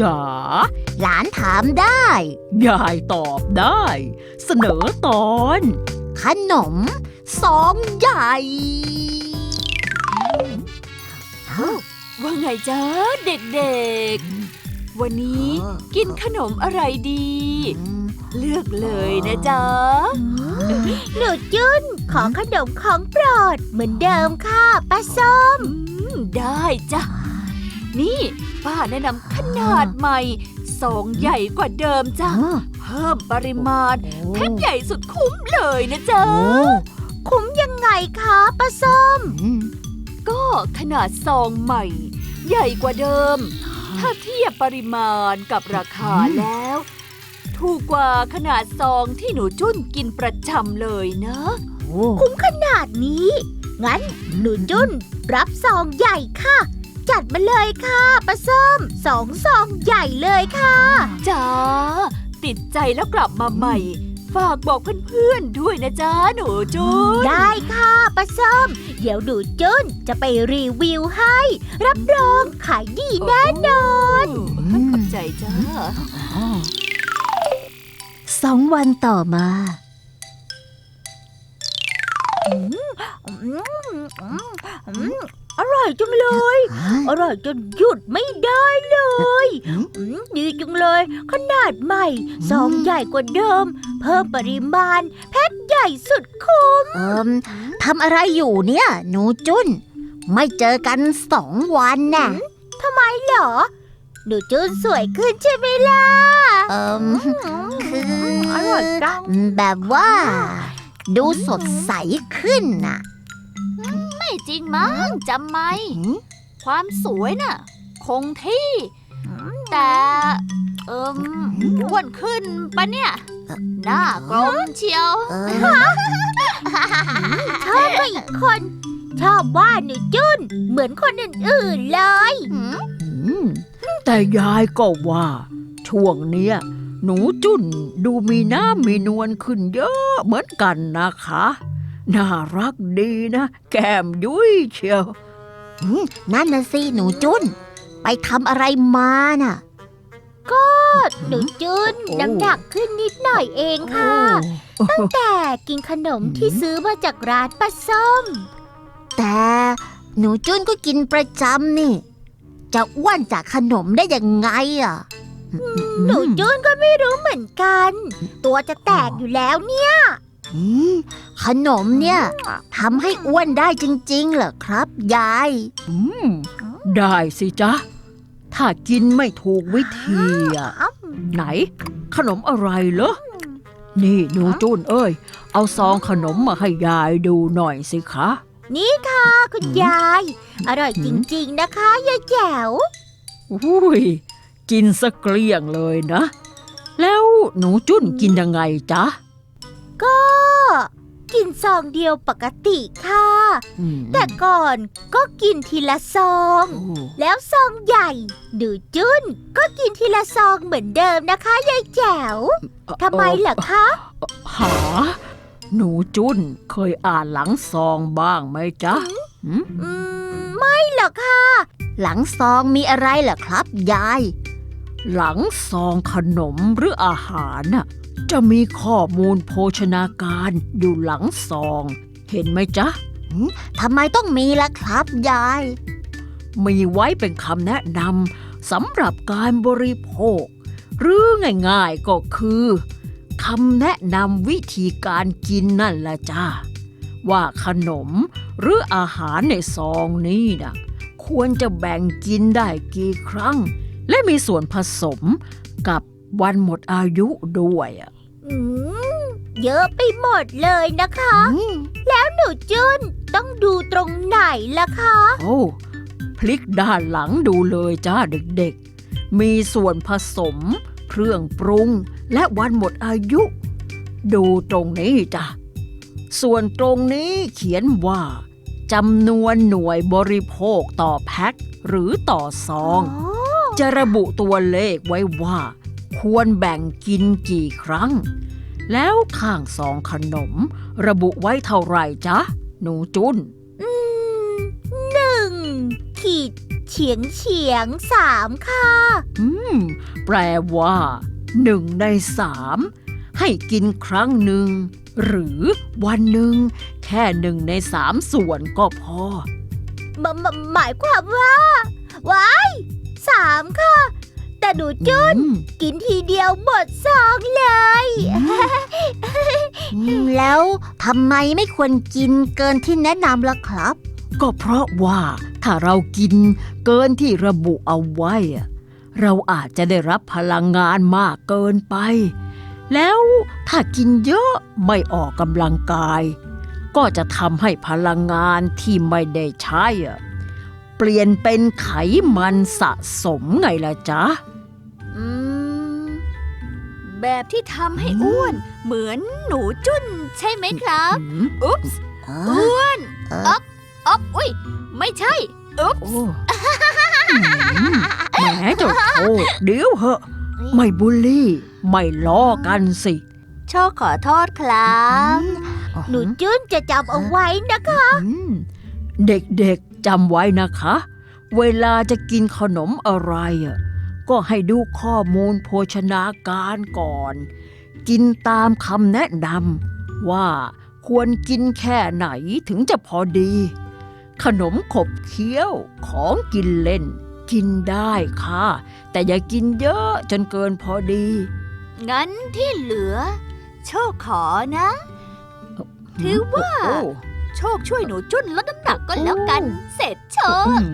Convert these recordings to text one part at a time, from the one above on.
จ๋าหลานถามได้ ยายตอบได้ เสนอตอน ขนมสองใหญ่ว่าไงจ๊ะเด็กๆ วันนี้กินขนมอะไรดี เลือกเลยนะจ๊ะหนูจุนขอขนมของโปรด เหมือนเดิมค่ะป้าส้มอืมได้จ้ะนี่ ป้าแนะนำขนาดใหม่สองใหญ่กว่าเดิมจ้ะ เพิ่มปริมาณแถมใหญ่สุดคุ้มเลยนะจ๊ะ คุ้มยังไงคะป้าส้ม ก็ขนาดซองใหม่ ใหญ่กว่าเดิม ถ้าเทียบปริมาณกับราคาแล้ว ถูกกว่าขนาดซองที่หนูจุ้นกินประจำเลยนะ คุ้มขนาดนี้ งั้นหนูจุนรับซองใหญ่ค่ะ จัดมาเลยค่ะป้าส้มสองซองใหญ่เลยค่ะ จ้า ติดใจแล้วกลับมาใหม่ ฝากบอกเพื่อนๆด้วยนะจ๊ะหนูจุนได้ค่ะป้าส้ม เดี๋ยวดูจุนจะไปรีวิวให้ รับรองขายดีแน่นอนขอบใจจ้า สองวันต่อมา อ ร่อยจังเลย อร่อยจนหยุดไม่ได้เลยอืมดีจังเลย ขนาดใหม่ซองใหญ่กว่าเดิม เพิ่มปริมาณ แพ็คใหญ่สุดคุ้มเอิมทำอะไรอยู่เนี่ย หนูจุนไม่เจอกันสองวันน่ะทำไมเหรอ หนูจูนสวยขึ้นใช่ไหมล่ะเอิมคืออร่อยจังแบบว่า ดูสดใสขึ้นน่ะไม่ จริงมั้งจำไหมหืมความสวยน่ะ คงที่ แต่ เอิมอ้วนขึ้นปะเนี่ย หน้ากลมเชียวเออชอบมาอีกคน ชอบว่าหนูจุนเหมือนคนอื่นๆเลยอืมแต่ยายก็ว่า ช่วงเนี้ย หนูจุ่นดูมีน้ำมีนวลขึ้นเยอะเหมือนกันนะคะ น่ารักดีนะ แก้มยุ้ยเชียวหืมนั่นน่ะสิหนูจุน ไปทำอะไรมาน่ะ หนูจุนน้ำหนักขึ้นนิดหน่อยเองค่ะ แต่กินขนมที่ซื้อมาจากร้านป้าส้ม แต่หนูจุนก็กินประจำนี่ จะอ้วนจากขนมได้ยังไงอะ หนูจุนก็ไม่รู้เหมือนกัน ตัวจะแตกอยู่แล้วเนี่ยอืม ขนมเนี่ยทำให้อ้วนได้จริง ๆ เหรอครับ ยาย อืม ได้สิจ๊ะ ถ้ากินไม่ถูกวิธีอะไหน ขนมอะไรเหรอ นี่หนูจุนเอ้ย เอาซองขนมมาให้ยายดูหน่อยสิคะ นี่ค่ะคุณยาย อร่อยจริง ๆ นะคะยายแจ๋วอุ้ย กินสักเกลี้ยงเลยนะ แล้วหนูจุ้นกินยังไงจ๊ะ ก็ กินซองเดียวปกติค่ะอืมแต่ก่อนก็กินทีละซองโอ้แล้วซองใหญ่ดูจุนก็กินทีละซองเหมือนเดิมนะคะยายแจ๋วทำไมเหรอคะหาหนูจุ้นเคยอ่านหลังซองบ้างไหมจ๊ะหืมอืมไม่หรอกค่ะ หลังซองมีอะไรเหรอครับยาย หลังซองขนมหรืออาหารน่ะ จะมีข้อมูลโภชนาการอยู่หลังซอง เห็นไหมจ๊ะ ทำไมต้องมีล่ะครับยาย มีไว้เป็นคำแนะนำสำหรับการบริโภค หรือง่ายๆก็คือคำแนะนำวิธีการกินนั่นแหละจ้าว่าขนมหรืออาหารในซองนี้นะควรจะแบ่งกินได้กี่ครั้ง และมีส่วนผสมกับ วันหมดอายุด้วยอะอืมเยอะไปหมดเลยนะคะ แล้วหนูจุนต้องดูตรงไหนล่ะคะ โอ้พลิกด้านหลังดูเลยจ้าเด็กมีส่วนผสม เครื่องปรุง และวันหมดอายุ ดูตรงนี้จ้ะส่วนตรงนี้เขียนว่าจำนวนหน่วยบริโภคต่อแพ็คหรือต่อซอง จะระบุตัวเลขไว้ว่า ควรแบ่งกินกี่ครั้ง แล้วข้างซองขนม ระบุไว้เท่าไหร่จ๊ะ หนูจุนอืมหนึ่งขีดเฉียงเฉียงสามค่ะ อืม แปลว่าหนึ่งในสามให้กินครั้งหนึ่ง หรือวันหนึ่ง แค่หนึ่งในสามส่วนก็พอหมหมหมายความว่าว้ายสามค่ะ แต่หนูจุนอืมกินทีเดียวหมดซองเลยอืมแล้วทำไมไม่ควรกินเกินที่แนะนำล่ะครับ ก็เพราะว่าถ้าเรากินเกินที่ระบุเอาไว้อะเราอาจจะได้รับพลังงานมากเกินไป แล้วถ้ากินเยอะไม่ออกกำลังกาย ก็จะทำให้พลังงานที่ไม่ได้ใช้อะเปลี่ยนเป็นไขมันสะสมไงล่ะจ๊ะอืม แบบที่ทำให้อ้วน เหมือนหนูจุ้นใช่ไหมครับอืมอุ๊ปส์เออ้วนเอออ๊อบอ๊อบอุ้ย ไม่ใช่ อุ๊บโอ้อืมแหมเจ้าโชคเดี๋ยวเหอะ ไม่บูลลี่ ไม่ล้อกันสิ โชคขอโทษครับ หนูจุนจะจำเอาไว้นะคะอืมเด็กๆจำไว้นะคะ เวลาจะกินขนมอะไรอะ ก็ให้ดูข้อมูลโภชนาการก่อน กินตามคำแนะนำว่าควรกินแค่ไหนถึงจะพอดี ขนมขบเคี้ยวของกินเล่น กินได้ค่ะ แต่อย่ากินเยอะจนเกินพอดี งั้นที่เหลือ โชคขอนะ ถือว่าโอ้โชคช่วยหนูจุ้นลดน้ำหนักก็แล้วกัน เสร็จโชคอืม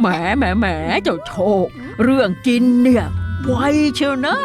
แหมแหมแหมเจ้าโชค เรื่องกินเนี่ย ไวเชียวนะ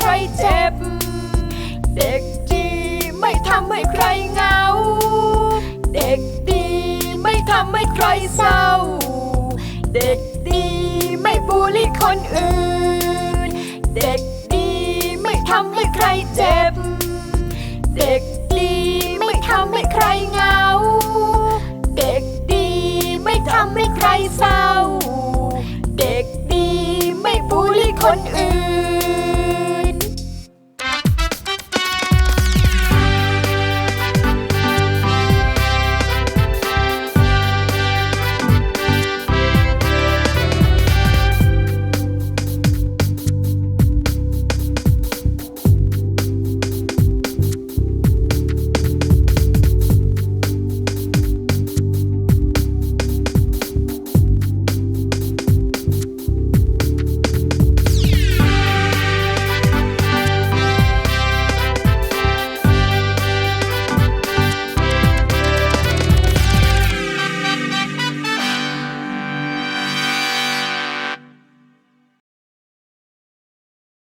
ใครเจ็บ เด็กดีไม่ทำให้ใครเหงา เด็กดีไม่ทำให้ใครเศร้า เด็กดีไม่บูลลี่คนอื่น เด็กดีไม่ทำให้ใครเจ็บ เด็กดีไม่ทำให้ใครเหงา เด็กดีไม่ทำให้ใครเศร้า เด็กดีไม่บูลลี่คนอื่น